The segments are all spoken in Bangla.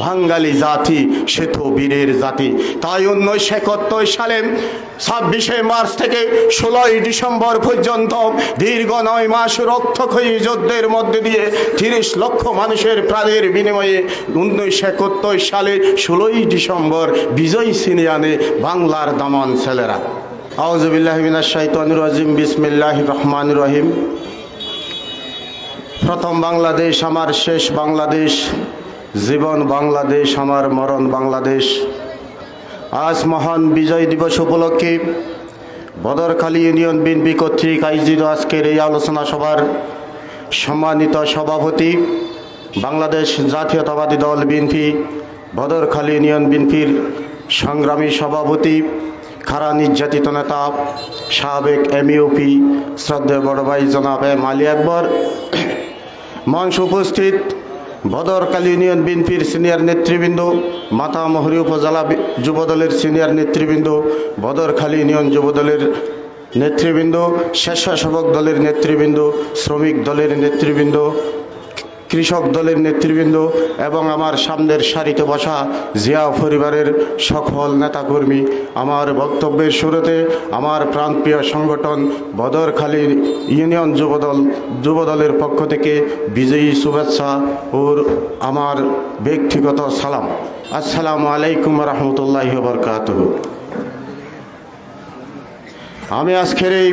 বাঙালি জাতি, সে তো বীরের জাতি। তাই উনিশশো একাত্তর সালে ছাব্বিশে মার্চ থেকে ষোলোই ডিসেম্বর পর্যন্ত দীর্ঘ নয় মাস রক্তক্ষয়ী যুদ্ধের মধ্যে দিয়ে তিরিশ লক্ষ মানুষের প্রাণের বিনিময়ে উনিশশো একাত্তর সালে ষোলোই ডিসেম্বর বিজয় ছিনিয়ে আনে বাংলার দামান ছেলেরা। আউজবিল্লাহ মিনাশ শাইতানির রাজিম, বিসমিল্লাহির রহিম। প্রথম বাংলাদেশ, আমার শেষ বাংলাদেশ। জীবন বাংলাদেশ, আমার মরণ বাংলাদেশ। আজ মহান বিজয় দিবস উপলক্ষে বদরখালী ইউনিয়ন বিএনপি কর্তৃক আয়োজিত আজকের এই আলোচনা সভার সম্মানিত সভাপতি বাংলাদেশ জাতীয়তাবাদী দল বিএনপি, বদরখালী ইউনিয়ন বিএনপির সংগ্রামী সভাপতি, খারা নির্যাতিত নেতা, সাবেক এমইউপি শ্রদ্ধেয় বড় ভাই জনাব এম আলী আকবর। মঞ্চ উপস্থিত বদরকালী ইউনিয়ন বিএনপির সিনিয়র নেতৃবৃন্দ মাতামহরি উপজেলা যুবদলের সিনিয়র নেতৃবৃন্দ ভদরখালী ইউনিয়ন যুবদলের নেতৃবৃন্দ, স্বেচ্ছাসেবক দলের নেতৃবৃন্দ, শ্রমিক দলের নেতৃবৃন্দ কৃষক দলের নেতৃবৃন্দ এবং আমার সামনের সারিতে বসা জিয়া পরিবারের সকল নেতাকর্মী, আমার বক্তব্যের শুরুতে আমার প্রাণপ্রিয় সংগঠন বদরখালী ইউনিয়ন যুবদল, যুবদলের পক্ষ থেকে বিজয়ী শুভেচ্ছা ও আমার ব্যক্তিগত সালাম। আসসালামু আলাইকুম রহমতুল্লাহ বরকাত আমি আজকের এই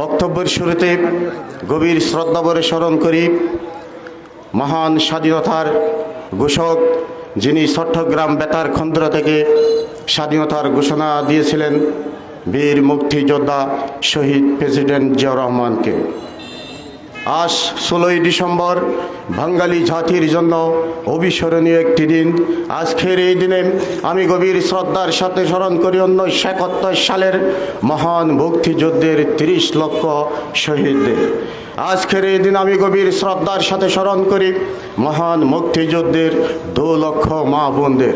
বক্তব্যের শুরুতে গভীর শ্রদ্ধাভরে স্মরণ করি। মহান স্বাধীনতার ঘোষক যিনি চট্টগ্রাম বেতার খন্দ্র থেকে স্বাধীনতার ঘোষণা দিয়েছিলেন, বীর মুক্তিযোদ্ধা শহীদ প্রেসিডেন্ট জিয়াউর রহমানকে। আজ ষোলোই ডিসেম্বর বাঙালি জাতির জন্য অবিস্মরণীয় একটি দিন। আজকের এই দিনে আমি গভীর শ্রদ্ধার সাথে স্মরণ করি উনিশশো একাত্তর সালের মহান মুক্তিযুদ্ধের তিরিশ লক্ষ শহীদদের। আজকের এই দিন আমি গভীর শ্রদ্ধার সাথে স্মরণ করি মহান মুক্তিযুদ্ধের দু লক্ষ মা বোনদের।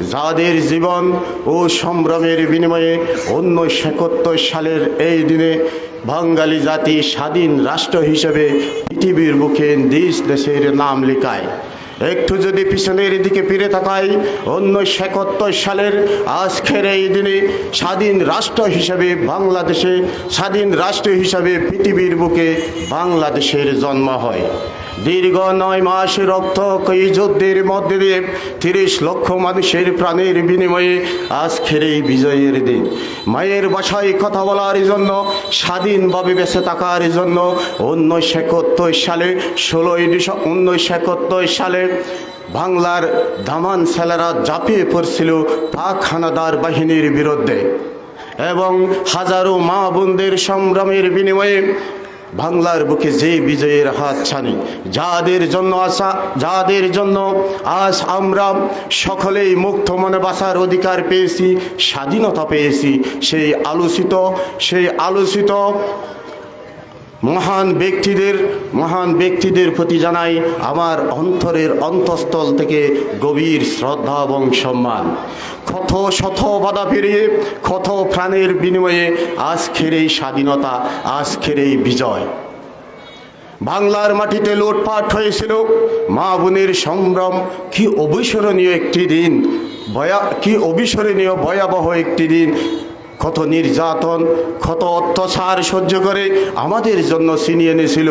যাদের জীবন ও সম্ভ্রমের বিনিময়ে উনিশশো একাত্তর সালের এই দিনে বাঙালি জাতি স্বাধীন রাষ্ট্র হিসেবে পৃথিবীর মুখে দেশ দেশের নাম লিখায়। একটু যদি পিছনের দিকে ফিরে তাকাই, উনিশশো একাত্তর সালের আজকের এই দিনে স্বাধীন রাষ্ট্র হিসাবে বাংলাদেশে, স্বাধীন রাষ্ট্র হিসাবে পৃথিবীর বুকে বাংলাদেশের জন্ম হয়। দীর্ঘ নয় মাস রক্ত কই যুদ্ধের মধ্যে দিয়ে তিরিশ লক্ষ মানুষের প্রাণের বিনিময়ে আজকের এই বিজয়ের দিন। মায়ের বাসায় কথা বলার জন্য, স্বাধীনভাবে বেঁচে থাকার জন্য উনিশশো একাত্তর সালে, ষোলোই ডিসেম্বর উনিশশো একাত্তর সালে বাংলার দামান ছেলেরা ঝাঁপিয়ে পড়ছিল পাক হানাদার বাহিনীর বিরুদ্ধে। এবং হাজারো মা বোনদের সংগ্রামের বিনিময়ে বাংলার বুকে যে বিজয়ের হাত ছানি যাদের জন্য আসা যাদের জন্য আজ আমরা সকলেই মুক্ত মনে বাঁচার অধিকার পেয়েছি, স্বাধীনতা পেয়েছি, সেই আলোচিত সেই আলোচিত মহান ব্যক্তিদের মহান ব্যক্তিদের প্রতি জানাই আমার অন্তরের অন্তঃস্থল থেকে গভীর শ্রদ্ধা এবং সম্মান। ক্ষত শত বাধা পেরিয়ে, ক্ষত প্রাণের বিনিময়ে আজকের এই স্বাধীনতা, আজকের এই বিজয়। বাংলার মাটিতে লুটপাট হয়েছিল, মা বোনের সংগ্রাম কি অবিস্মরণীয় একটি দিন ভয়া কি অবিস্মরণীয়, ভয়াবহ একটি দিন। কত নির্যাতন কত অত্যাচার সহ্য করে আমাদের জন্য ছিনিয়ে এনেছিল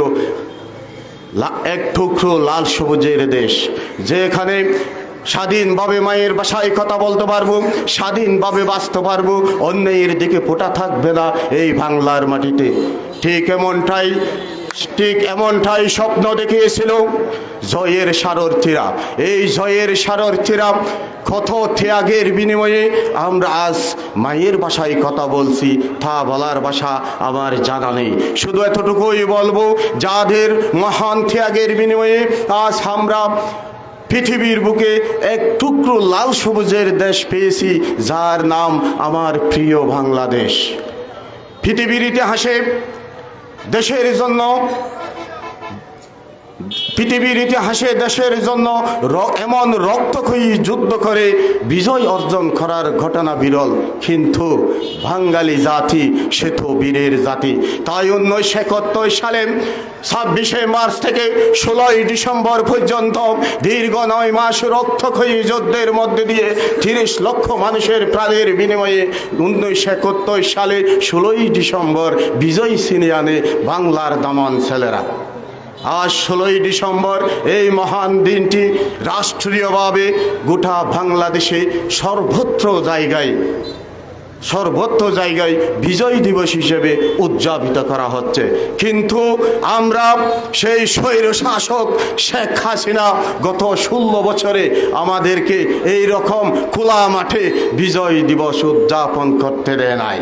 এক টুকরো লাল সবুজের দেশ। যেখানে স্বাধীনভাবে মায়ের বাসায় কথা বলতে পারব, স্বাধীনভাবে বাঁচতে পারব, অন্যের দিকে ফোটা থাকবে না এই বাংলার মাটিতে। ঠিক এমনটাই ঠিক এমনটাই স্বপ্ন দেখিয়েছিল জয়ের সারথীরা। এই জয়ের সারথীরা কত ত্যাগের বিনিময়ে আমরা আজ মায়ের ভাষায় কথা বলছি, তা বলার ভাষা আমার জানা নেই। শুধু এতটুকুই বলব, যাদের মহান ত্যাগের বিনিময়ে আজ আমরা পৃথিবীর বুকে এক টুকরো লাল সবুজের দেশ পেয়েছি, যার নাম আমার প্রিয় বাংলাদেশ। পৃথিবীর ইতিহাসে দেশের জন্য পৃথিবীর ইতিহাসে, দেশের জন্য এমন রক্তক্ষয়ী যুদ্ধ করে বিজয় অর্জন করার ঘটনা বিরল। কিন্তু বাঙালি জাতি, সে তো বীরের জাতি। তাই উনিশশো একাত্তর সালে ছাব্বিশে মার্চ থেকে ষোলোই ডিসেম্বর পর্যন্ত দীর্ঘ নয় মাস রক্তক্ষয়ী যুদ্ধের মধ্যে দিয়ে তিরিশ লক্ষ মানুষের প্রাণের বিনিময়ে উনিশশো একাত্তর সালে ষোলোই ডিসেম্বর বিজয় ছিনিয়ে আনে বাংলার দামান ছেলেরা। আজ ষোলোই ডিসেম্বর, এই মহান দিনটি রাষ্ট্রীয়ভাবে গোটা বাংলাদেশে সর্বত্র জায়গায় সর্বত্র জায়গায় বিজয় দিবস হিসেবে উদযাপিত করা হচ্ছে। কিন্তু আমরা সেই স্বৈর শাসক শেখ হাসিনা গত ষোলো বছরে আমাদেরকে এই রকম খোলা মাঠে বিজয় দিবস উদযাপন করতে দেয় নাই।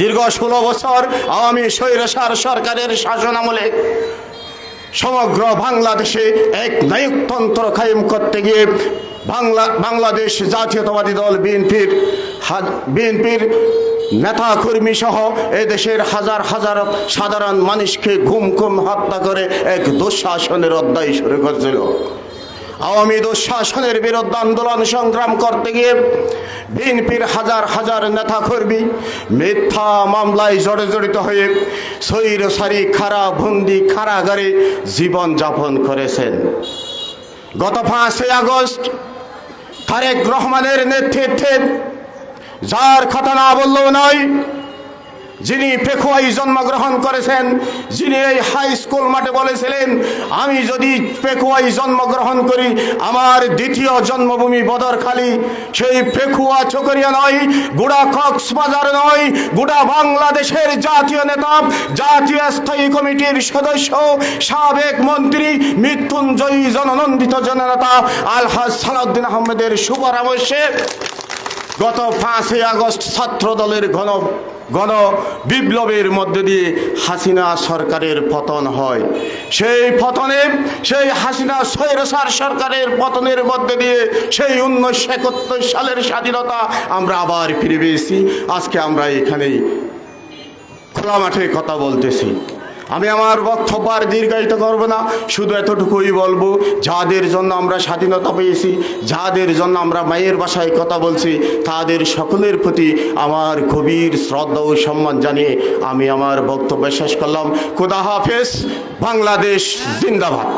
দীর্ঘ ষোলো বছর আওয়ামী স্বৈরসার সরকারের শাসন আমলে সমগ্র বাংলাদেশে এক নায়কতন্ত্র কায়েম করতে গিয়ে বাংলা, বাংলাদেশ জাতীয়তাবাদী দল বিএনপির বিএনপির নেতা কর্মী সহ এদেশের হাজার হাজার সাধারণ মানুষকে ঘুম ঘুম হত্যা করে এক দুঃশাসনের অধ্যায় শুরু করেছিল। আওয়ামী দুঃশাসনের বিরুদ্ধে আন্দোলন সংগ্রাম করতে গিয়ে বিএনপির হাজার হাজার নেতাকর্মী মিথ্যা মামলায় জড়িত হয়ে সৈর সারি, খারা বন্দি কারাগারে জীবন যাপন করেছেন। গত পাঁচই আগস্ট তারেক রহমানের নেতৃত্বে যার কথা না বললেও নয় যিনি পেখুয়াই জন্মগ্রহণ করেছেন, যিনি এই হাই স্কুল মাঠে বলেছিলেন, আমি যদি পেখুয়াই জন্মগ্রহণ করি, আমার দ্বিতীয় জন্মভূমি বদরখালী। সেই পেখুয়া চকরিয়া নয়, গুড়া কক্সবাজার নয়, গুড়া বাংলাদেশের জাতীয় নেতা, জাতীয় স্থায়ী কমিটির সদস্য, সাবেক মন্ত্রী, মৃত্যুঞ্জয়ী জননন্দিত জননেতা আলহাজ সালাউদ্দিন আহমেদের শুভরামর্শে গত পাঁচই আগস্ট ছাত্র দলের গণ গণ বিপ্লবের মধ্যে দিয়ে হাসিনা সরকারের পতন হয়। সেই পতনে, সেই হাসিনা সৈরসার সরকারের পতনের মধ্যে দিয়ে সেই উনিশশো একাত্তর সালের স্বাধীনতা আমরা আবার ফিরে পেয়েছি। আজকে আমরা এখানেই খোলা মাঠে কথা বলতেছি। আমি আমার বক্তব্য আর দীর্ঘায়িত করব না, শুধু এতটুকুই বলব, যাদের জন্য আমরা স্বাধীনতা পেয়েছি, যাদের জন্য আমরা মায়ের বাসায় কথা বলছি, তাদের সকলের প্রতি আমার গভীর শ্রদ্ধা ও সম্মান জানিয়ে আমি আমার বক্তব্য শেষ করলাম। খুদা হাফেজ, বাংলাদেশ জিন্দাবাদ।